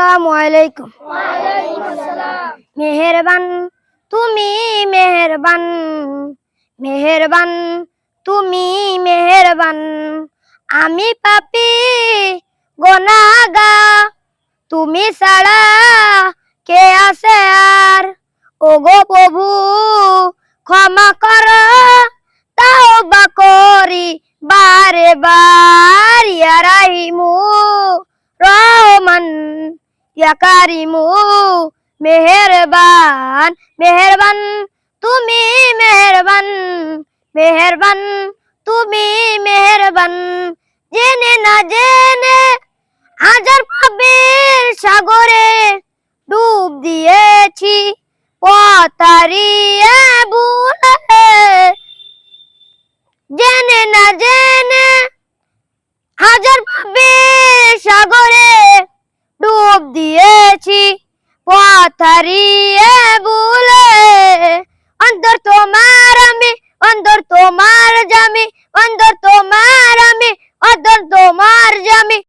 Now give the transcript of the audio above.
আসসালামু আলাইকুম মেহেরবান তুমি মেহেরবান মেহেরবান তুমি মেহেরবান। আমি পাপি গোনাগা তুমি ছাড়া কে আছে আর? ওগো প্রভু ক্ষমা কর তাও বা করি বারে বার। ইয়া কারিমু মেহেরবান মেহেরবান, তুমি মেহেরবান মেহেরবান, তুমি মেহেরবান। জেনে না জেনে হাজার পাবের সাগরে ডুব দিয়েছি পতারিয়ে ভুলে জেনে না জেনে হাজার পাবের সাগরে કોથરીએ ભૂલે અંદર તો મારા મી અંદર તો માર જામી અંદર તો મારા મી